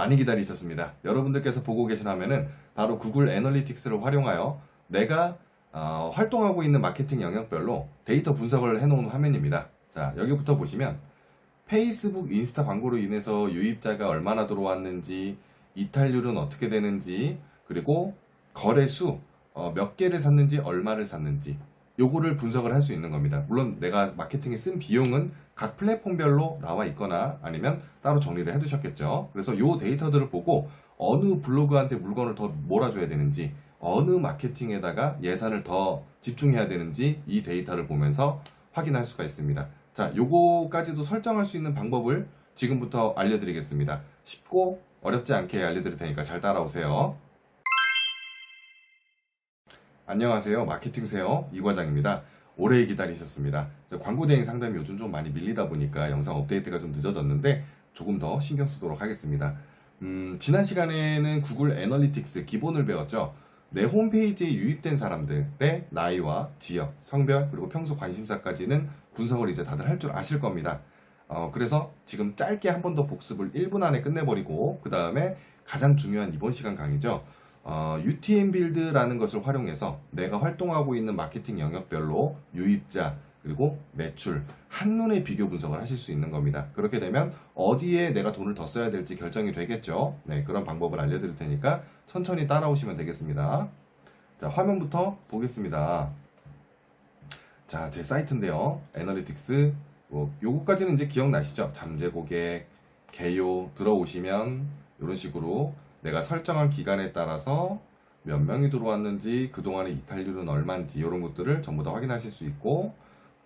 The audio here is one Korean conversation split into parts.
많이 기다리셨습니다. 여러분들께서 보고 계시다면은 바로 구글 애널리틱스를 활용하여 내가 어, 활동하고 있는 마케팅 영역별로 데이터 분석을 해놓은 화면입니다. 자, 여기부터 보시면 페이스북, 인스타 광고로 인해서 유입자가 얼마나 들어왔는지, 이탈률은 어떻게 되는지, 그리고 거래 수 어, 몇 개를 샀는지, 얼마를 샀는지, 요거를 분석을 할 수 있는 겁니다. 물론 내가 마케팅에 쓴 비용은 각 플랫폼별로 나와 있거나 아니면 따로 정리를 해두셨겠죠. 그래서 요 데이터들을 보고 어느 블로그한테 물건을 더 몰아줘야 되는지, 어느 마케팅에다가 예산을 더 집중해야 되는지 이 데이터를 보면서 확인할 수가 있습니다. 자, 요거까지도 설정할 수 있는 방법을 지금부터 알려드리겠습니다. 쉽고 어렵지 않게 알려드릴 테니까 잘 따라오세요. 안녕하세요. 마케팅 세요 이 과장입니다. 오래 기다리셨습니다. 저 광고 대행 상담이 요즘 좀 많이 밀리다 보니까 영상 업데이트가 좀 늦어졌는데 조금 더 신경 쓰도록 하겠습니다. 음, 지난 시간에는 구글 애널리틱스 기본을 배웠죠. 내 홈페이지에 유입된 사람들의 나이와 지역, 성별, 그리고 평소 관심사까지는 분석을 이제 다들 할 줄 아실 겁니다. 어, 그래서 지금 짧게 한 번 더 복습을 1분 안에 끝내버리고, 그 다음에 가장 중요한 이번 시간 강의죠. 어, UTM 빌드라는 것을 활용해서 내가 활동하고 있는 마케팅 영역별로 유입자, 그리고 매출, 한눈에 비교 분석을 하실 수 있는 겁니다. 그렇게 되면 어디에 내가 돈을 더 써야 될지 결정이 되겠죠. 네, 그런 방법을 알려드릴 테니까 천천히 따라오시면 되겠습니다. 자, 화면부터 보겠습니다. 자, 제 사이트인데요. 애널리틱스. 뭐, 요거까지는 이제 기억나시죠? 잠재 고객, 개요 들어오시면 이런 식으로 내가 설정한 기간에 따라서 몇 명이 들어왔는지, 그동안의 이탈률은 얼마인지 이런 것들을 전부 다 확인하실 수 있고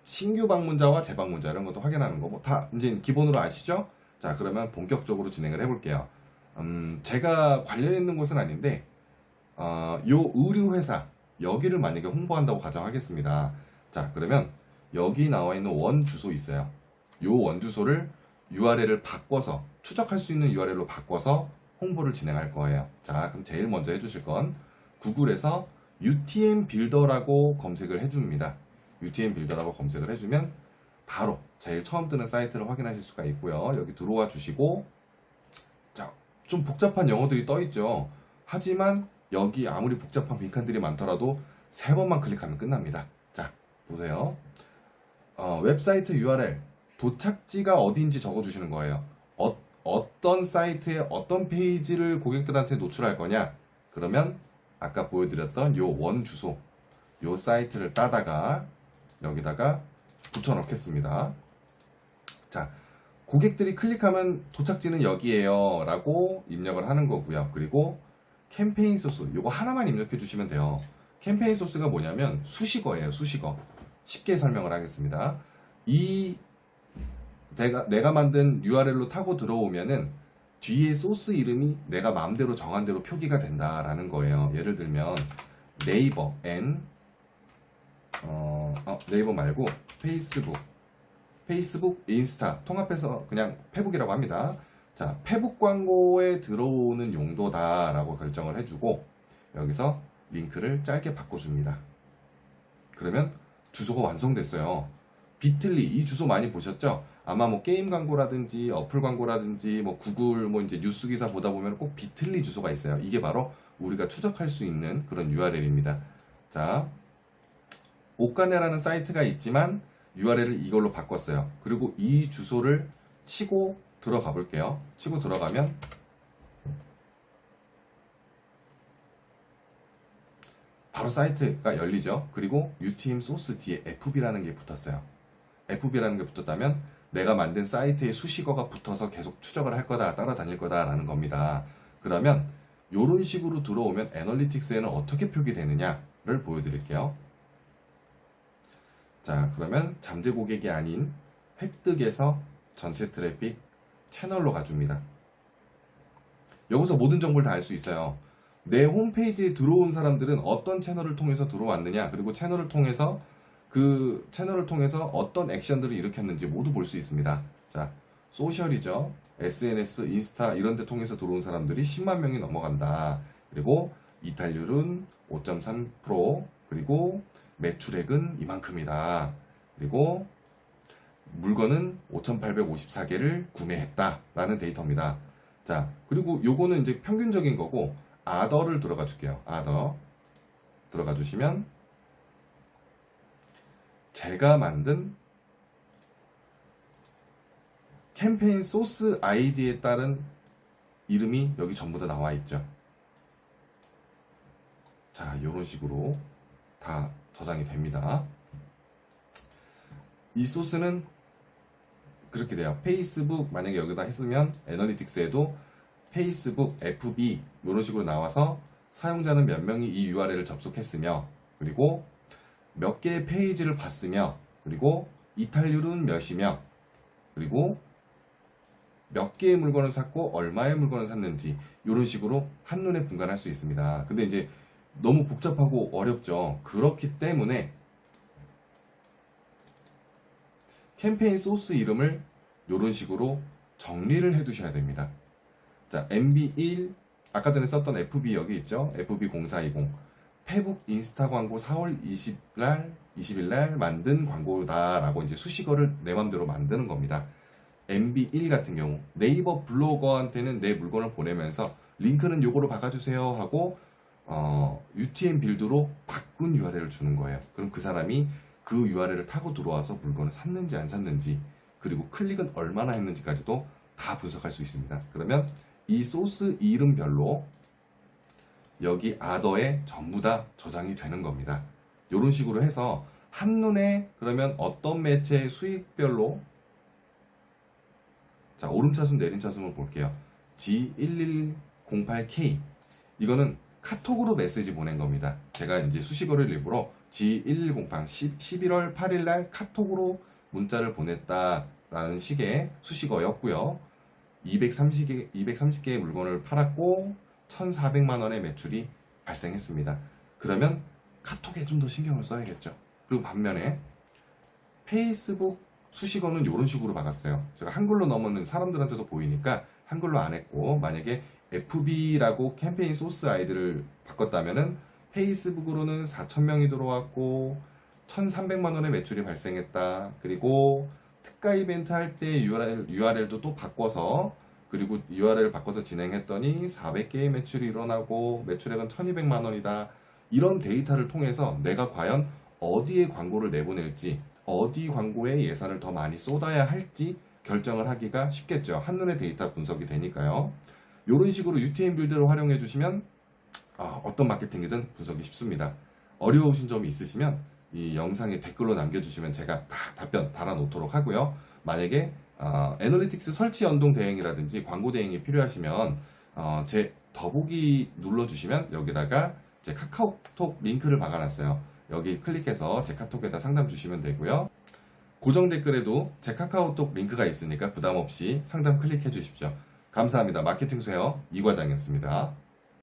신규 방문자와 재방문자 이런 것도 확인하는 거뭐다 이제 기본으로 아시죠? 자, 그러면 본격적으로 진행을 해볼게요. 음, 제가 관련 있는 곳은 아닌데, 어, 요 의류 회사 여기를 만약에 홍보한다고 가정하겠습니다. 자, 그러면 여기 나와 있는 원 주소 있어요. 요 원 주소를 URL을 바꿔서 추적할 수 있는 URL로 바꿔서 홍보를 진행할 거예요. 자, 그럼 제일 먼저 해주실 건 구글에서 UTM 빌더라고 검색을 해줍니다. UTM 빌더라고 검색을 해주면 바로 제일 처음 뜨는 사이트를 확인하실 수가 있고요. 여기 들어와 주시고 자, 좀 복잡한 영어들이 떠 있죠. 하지만 여기 아무리 복잡한 빈칸들이 많더라도 세 번만 클릭하면 끝납니다. 자, 보세요. 어, 웹사이트 URL 도착지가 어디인지 적어주시는 거예요. 어, 어떤 사이트에 어떤 페이지를 고객들한테 노출할 거냐? 그러면 아까 보여드렸던 요 원 주소, 요 사이트를 따다가 여기다가 붙여 넣겠습니다. 자, 고객들이 클릭하면 도착지는 여기에요 라고 입력을 하는 거고요. 그리고 캠페인 소스, 요거 하나만 입력해 주시면 돼요. 캠페인 소스가 뭐냐면 수식어예요, 수식어. 쉽게 설명을 하겠습니다. 이 내가, 내가 만든 URL로 타고 들어오면은 뒤에 소스 이름이 내가 마음대로 정한 대로 표기가 된다라는 거예요. 예를 들면 네이버 N 어, 어, 네이버 말고 페이스북 페이스북, 인스타 통합해서 그냥 페북이라고 합니다. 자, 페북 광고에 들어오는 용도다라고 결정을 해주고 여기서 링크를 짧게 바꿔줍니다. 그러면 주소가 완성됐어요. 비틀리 이 주소 많이 보셨죠? 아마 뭐 게임 광고라든지 어플 광고라든지 뭐 구글 뭐 이제 뉴스 기사 보다 보면 꼭 비틀리 주소가 있어요. 이게 바로 우리가 추적할 수 있는 그런 URL입니다. 자, 옷가네라는 사이트가 있지만 URL을 이걸로 바꿨어요. 그리고 이 주소를 치고 들어가 볼게요. 치고 들어가면 바로 사이트가 열리죠. 그리고 UTM 소스 뒤에 FB라는 게 붙었어요. FB라는 게 붙었다면 내가 만든 사이트의 수식어가 붙어서 계속 추적을 할 거다, 따라다닐 거다라는 겁니다. 그러면 이런 식으로 들어오면 애널리틱스에는 어떻게 표기되느냐를 보여드릴게요. 자, 그러면 잠재 고객이 아닌 획득에서 전체 트래픽 채널로 가줍니다. 여기서 모든 정보를 다 알 수 있어요. 내 홈페이지에 들어온 사람들은 어떤 채널을 통해서 들어왔느냐, 그리고 채널을 통해서 그 채널을 통해서 어떤 액션들을 일으켰는지 모두 볼 수 있습니다. 자, 소셜이죠. SNS, 인스타 이런 데 통해서 들어온 사람들이 10만 명이 넘어간다. 그리고 이탈률은 5.3%, 그리고 매출액은 이만큼이다. 그리고 물건은 5,854개를 구매했다라는 데이터입니다. 자, 그리고 요거는 이제 평균적인 거고, 아더를 들어가 줄게요. 아더. 들어가 주시면, 제가 만든 캠페인 소스 아이디에 따른 이름이 여기 전부 다 나와 있죠. 자, 이런 식으로 다 저장이 됩니다. 이 소스는 그렇게 돼요. 페이스북 만약에 여기다 했으면 애널리틱스에도 페이스북, FB 이런 식으로 나와서 사용자는 몇 명이 이 URL을 접속했으며 그리고 몇 개의 페이지를 봤으며 그리고 이탈률은 몇이며 그리고 몇 개의 물건을 샀고 얼마의 물건을 샀는지 이런 식으로 한눈에 분간할 수 있습니다. 근데 이제 너무 복잡하고 어렵죠. 그렇기 때문에 캠페인 소스 이름을 이런 식으로 정리를 해 두셔야 됩니다. 자, MB1 아까 전에 썼던 FB 여기 있죠. FB0420 페북 인스타 광고 4월 20일 20일 날 만든 광고다라고 이제 수식어를 내 맘대로 만드는 겁니다. MB1 같은 경우 네이버 블로거한테는 내 물건을 보내면서 링크는 요거로 바꿔주세요 하고 어, UTM 빌드로 바꾼 URL을 주는 거예요. 그럼 그 사람이 그 URL을 타고 들어와서 물건을 샀는지 안 샀는지 그리고 클릭은 얼마나 했는지까지도 다 분석할 수 있습니다. 그러면 이 소스 이름별로 여기 아더에 전부 다 저장이 되는 겁니다. 이런 식으로 해서 한눈에 그러면 어떤 매체의 수익별로 자 오름차순 내림차순을 볼게요. G1108K 이거는 카톡으로 메시지 보낸 겁니다. 제가 이제 수식어를 일부러 G1108 11월 8일 날 카톡으로 문자를 보냈다라는 식의 수식어였고요. 230개, 230개의 물건을 팔았고 1,400만 원의 매출이 발생했습니다. 그러면 카톡에 좀 더 신경을 써야겠죠. 그리고 반면에 페이스북 수식어는 이런 식으로 박았어요. 제가 한글로 넣으면 사람들한테도 보이니까 한글로 안 했고 만약에 FB라고 캠페인 소스 아이디를 바꿨다면은 페이스북으로는 4,000명이 들어왔고 1,300만 원의 매출이 발생했다. 그리고 특가 이벤트 할 때 URL, URL도 또 바꿔서 그리고 URL 바꿔서 진행했더니 400개의 매출이 일어나고 매출액은 1200만 원이다. 이런 데이터를 통해서 내가 과연 어디에 광고를 내보낼지 어디 광고에 예산을 더 많이 쏟아야 할지 결정을 하기가 쉽겠죠. 한눈에 데이터 분석이 되니까요. 이런 식으로 UTM 빌드를 활용해 주시면 아, 어떤 마케팅이든 분석이 쉽습니다. 어려우신 점이 있으시면 이 영상에 댓글로 남겨주시면 제가 다 답변 달아놓도록 하고요. 만약에 어, 애널리틱스 설치 연동 대행이라든지 광고 대행이 필요하시면 어, 제 더보기 눌러주시면 여기다가 제 카카오톡 링크를 박아놨어요. 여기 클릭해서 제 카톡에다 상담 주시면 되고요. 고정 댓글에도 제 카카오톡 링크가 있으니까 부담 없이 상담 클릭해 주십시오. 감사합니다. 마케팅 수요 이과장이었습니다.